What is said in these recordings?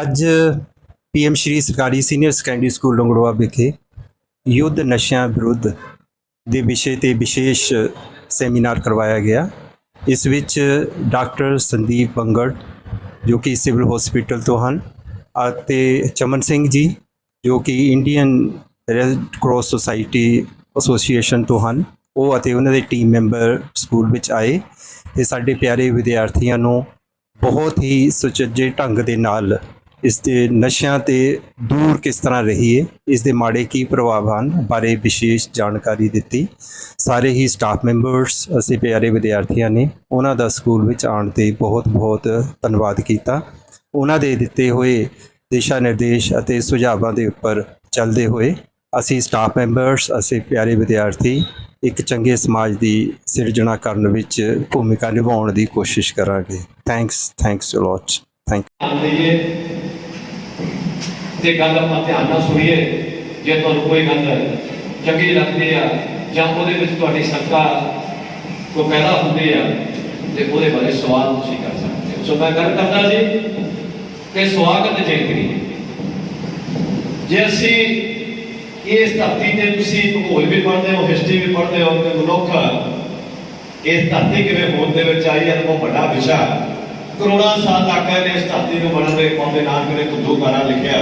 ਅੱਜ ਪੀਐਮ ਸ਼੍ਰੀ ਸਰਕਾਰੀ senior secondary school ਲੰਗੜਵਾ ਵਿਖੇ ਯੁੱਧ ਨਸ਼ਿਆਂ ਵਿਰੁੱਧ ਦੇ ਵਿਸ਼ੇ ਤੇ ਵਿਸ਼ੇਸ਼ ਸੈਮੀਨਾਰ ਕਰਵਾਇਆ ਗਿਆ। ਇਸ ਵਿੱਚ ਡਾਕਟਰ ਸੰਦੀਪ ਬੰਗੜ, ਜੋ ਕਿ ਸਿਵਲ ਹਸਪੀਟਲ ਤੋਂ ਹਨ, ਅਤੇ ਚਮਨ ਸਿੰਘ ਜੀ, ਜੋ ਕਿ Indian red cross society association ਤੋਂ ਹਨ। ਉਹ ਅਤੇ ਉਹਨਾਂ ਦੇ ਟੀਮ ਮੈਂਬਰ ਸਕੂਲ ਵਿੱਚ ਆਏ ਤੇ ਸਾਡੇ ਪਿਆਰੇ ਵਿਦਿਆਰਥੀਆਂ ਨੂੰ ਬਹੁਤ ਹੀ ਸੁਚੱਜੇ ਢੰਗ ਦੇ ਨਾਲ ਇਸ ਦੇ ਨਸ਼ਿਆਂ ਤੇ ਦੂਰ ਕਿਸ ਤਰ੍ਹਾਂ ਰਹੀਏ, ਇਸ ਦੇ ਮਾੜੇ ਕੀ ਪ੍ਰਭਾਵ ਹਨ ਬਾਰੇ ਵਿਸ਼ੇਸ਼ ਜਾਣਕਾਰੀ ਦਿੱਤੀ। ਸਾਰੇ ਹੀ ਸਟਾਫ ਮੈਂਬਰਸ ਅਸੀਂ ਪਿਆਰੇ ਵਿਦਿਆਰਥੀਆਂ ਨੇ ਉਹਨਾਂ ਦਾ ਸਕੂਲ ਵਿੱਚ ਆਉਣ ਤੇ ਬਹੁਤ ਬਹੁਤ ਧੰਨਵਾਦ ਕੀਤਾ। ਉਹਨਾਂ ਦੇ ਦਿੱਤੇ ਹੋਏ ਦਿਸ਼ਾ ਨਿਰਦੇਸ਼ ਅਤੇ ਸੁਝਾਵਾਂ ਦੇ ਉੱਪਰ ਚੱਲਦੇ ਹੋਏ ਅਸੀਂ ਸਟਾਫ ਮੈਂਬਰਸ ਅਸੀਂ ਪਿਆਰੇ ਵਿਦਿਆਰਥੀ, ਇੱਕ ਚੰਗੇ ਸਮਾਜ ਦੀ ਸਿਰਜਣਾ ਕਰਨ ਵਿੱਚ ਭੂਮਿਕਾ ਨਿਭਾਉਣ ਦੀ ਕੋਸ਼ਿਸ਼ ਕਰਾਂਗੇ। Thanks thanks a lot thank you ਤੇ ਗੱਲ ਆਪਾਂ ਧਿਆਨ ਨਾਲ ਸੁਣੀਏ, ਜੇ ਤੁਹਾਨੂੰ ਕੋਈ ਗੱਲ ਚੰਗੀ ਲੱਗਦੀ ਆ, ਜਾਂ ਉਹਦੇ ਵਿੱਚ ਤੁਹਾਡੀ ਸ਼ੰਕਾ ਕੋਈ ਪੈਦਾ ਹੁੰਦੀ ਆ, ਤੇ ਉਹਦੇ ਬਾਰੇ ਸਵਾਲ ਤੁਸੀਂ ਕਰ ਸਕਦੇ ਹੋ। ਸੋ ਮੈਂ ਗੱਲ ਕਰਦਾ ਜੀ ਕਿ ਸਵਾਗਤ ਜੇ ਕਰੀਏ ਜੇ। ਅਸੀਂ ਇਸ ਧਰਤੀ ਤੇ ਤੁਸੀਂ ਭੂਗੋਲ ਵੀ ਪੜ੍ਹਦੇ ਹੋ ਹਿਸਟਰੀ ਵੀ ਪੜ੍ਹਦੇ ਹੋ ਕਿ ਮਨੁੱਖ ਇਸ ਧਰਤੀ ਕਿਵੇਂ ਹੋਂਦ ਦੇ ਵਿੱਚ ਆਈ ਹੈ ਉਹ ਵੱਡਾ ਵਿਸ਼ਾ ਕਰੋੜਾਂ ਸਾਲ ਤੱਕ ਨੇ ਇਸ ਧਰਤੀ ਨੂੰ ਬਣਨ ਦੇ ਪਾਉਂਦੇ ਨਾਨਕ ਨੇ ਕੁੱਦੂ ਗਾਣਾ ਲਿਖਿਆ।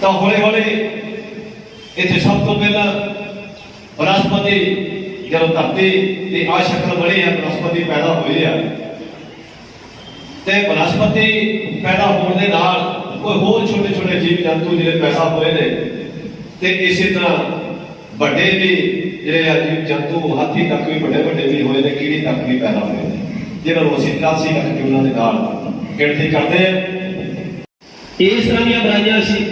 ਤਾਂ ਹੌਲੀ ਹੌਲੀ ਇੱਥੇ ਸਭ ਤੋਂ ਪਹਿਲਾਂ ਬਨਸਪਤੀ ਜਦੋਂ ਧਰਤੀ ਦੀ ਆ ਸ਼ਕਲ ਬਣੀ ਹੈ ਬਨਸਪਤੀ ਪੈਦਾ ਹੋਈ ਆ। ਤੇ ਬਨਸਪਤੀ ਪੈਦਾ ਹੋਣ ਦੇ ਨਾਲ ਕੋਈ ਹੋਰ ਛੋਟੇ ਛੋਟੇ ਜੀਵ ਜੰਤੂ ਜਿਹੜੇ ਪੈਦਾ ਹੋਏ ਨੇ, ਤੇ ਇਸੇ ਤਰ੍ਹਾਂ ਵੱਡੇ ਵੀ ਜਿਹੜੇ ਆ ਜੀਵ ਜੰਤੂ ਹਾਥੀ ਤੱਕ ਵੀ ਵੱਡੇ ਵੱਡੇ ਵੀ ਹੋਏ ਨੇ, ਕੀੜੀ ਤੱਕ ਵੀ ਪੈਦਾ ਹੋਏ ਨੇ। ਜਿਹਨਾਂ ਨੂੰ ਅਸੀਂ 83 ਲੱਖ ਦੀ ਉਹਨਾਂ ਦੇ ਨਾਲ ਗਿਣਤੀ ਕਰਦੇ ਆ ਇਸ ਤਰ੍ਹਾਂ ਦੀਆਂ ਬੁਰਾਈਆਂ ਸੀ।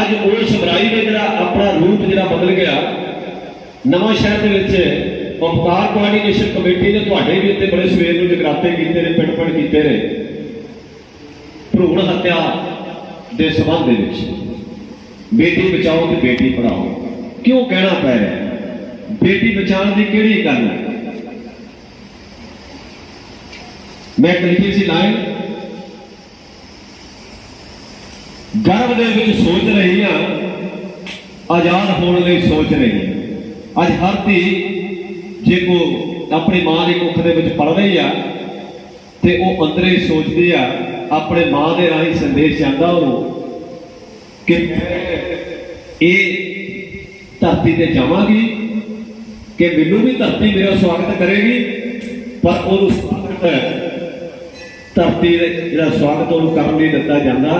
ਅੱਜ ਉਸ ਬੁਰਾਈ ਨੇ ਜਿਹੜਾ ਆਪਣਾ ਰੂਪ ਜਿਹੜਾ ਬਦਲ ਗਿਆ, ਨਵਾਂ ਸ਼ਹਿਰ ਦੇ ਵਿੱਚ ਉਪਕਾਰ ਕੋਆਰਡੀਨੇਸ਼ਨ ਕਮੇਟੀ ਨੇ ਤੁਹਾਡੇ ਵੀ ਉੱਤੇ ਬੜੇ ਸਵੇਰ ਨੂੰ ਜਗਰਾਤੇ ਕੀਤੇ ਨੇ ਪਿੰਡ ਪਿੰਡ ਕੀਤੇ ਨੇ। ਭਰੂਣ ਹੱਤਿਆ ਦੇ ਸਬੰਧ ਦੇ ਵਿੱਚ। ਬੇਟੀ ਬਚਾਓ ਤੇ ਬੇਟੀ ਪੜਾਓ ਕਿਉਂ ਕਹਿਣਾ ਪੈ ਰਿਹਾ? ਬੇਟੀ ਬਚਾਉਣ ਦੀ ਕਿਹੜੀ ਗੱਲ ਹੈ? ਮੈਂ ਇੱਕ ਲਿਖੀ ਸੀ ਲਾਈਨ ਗਰਭ ਦੇ ਵਿੱਚ ਸੋਚ ਰਹੀ ਆ ਆਜ਼ਾਦ ਹੋਣ ਲਈ ਸੋਚ ਰਹੀ ਆ ਅੱਜ ਹਰ ਧੀ ਜੇ ਕੋ ਆਪਣੀ ਮਾਂ ਦੀ ਕੁੱਖ ਦੇ ਵਿੱਚ ਪੜ ਰਹੀ ਆ, ਤੇ ਉਹ ਅੰਦਰੇ ਹੀ ਸੋਚਦੀ ਆ, ਆਪਣੇ ਮਾਂ ਦੇ ਰਾਹੀਂ ਸੰਦੇਸ਼ ਜਾਂਦਾ ਉਹ ਕਿ ਮੈਂ ਇਹ ਧਰਤੀ ਤੇ ਜਾਵਾਂਗੀ, ਕਿ ਮੈਨੂੰ ਵੀ ਧਰਤੀ ਮੇਰਾ ਸਵਾਗਤ ਕਰੇਗੀ, ਪਰ ਉਹਨੂੰ ਸਵਾਗਤ ਧਰਤੀ ਦੇ ਜਿਹੜਾ ਸਵਾਗਤ ਉਹਨੂੰ ਕਰਨ ਲਈ ਦਿੱਤਾ ਜਾਂਦਾ।